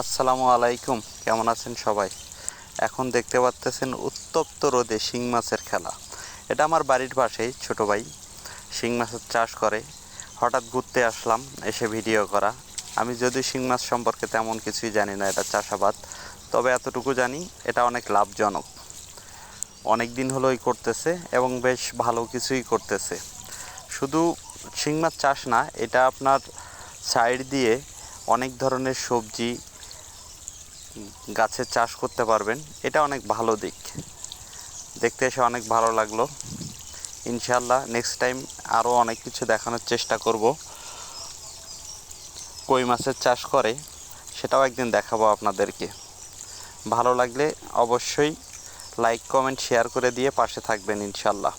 আসসালামু আলাইকুম, কেমন আছেন সবাই? এখন দেখতে পাচ্তেছেন উত্তপ্ত রোদে শিং মাছের খেলা। এটা আমার বাড়ির পাশেই, ছোট ভাই। শিং মাছের চাষ করে। হঠাৎ ঘুরতে আসলাম, এসে ভিডিও করা। আমি যদিও শিং মাছ সম্পর্কে তেমন কিছুই জানি না, এটা চাষাবাদ। তবে এতটুকু জানি, এটা অনেক লাভজনক। অনেক দিন হলোই করতেছে এবং বেশ ভালো কিছুই করতেছে। শুধু শিং মাছ চাষ না, এটা আপনার সাইড দিয়ে অনেক ধরনের সবজি গাছের চাষ করতে পারবেন। এটা অনেক ভালো দিক। দেখতে এসে অনেক ভালো লাগল। ইনশাল্লাহ নেক্সট টাইম আরও অনেক কিছু দেখানোর চেষ্টা করব। কই মাছের চাষ করে, সেটাও একদিন দেখাবো আপনাদেরকে। ভালো লাগলে অবশ্যই লাইক কমেন্ট শেয়ার করে দিয়ে পাশে থাকবেন ইনশাল্লাহ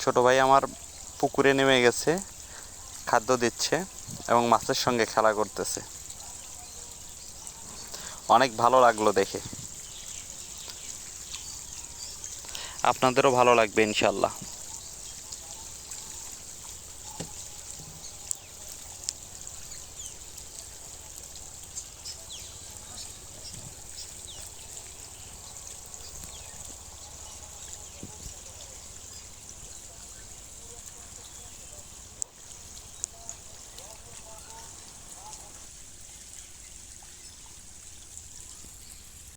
ছোট ভাই আমার পুকুরে নেমে গেছে। খাদ্য দিচ্ছে এবং মাছের সঙ্গে খেলা করতেছে। অনেক ভালো লাগল দেখে। আপনাদেরও ভালো লাগবে ইনশাল্লাহ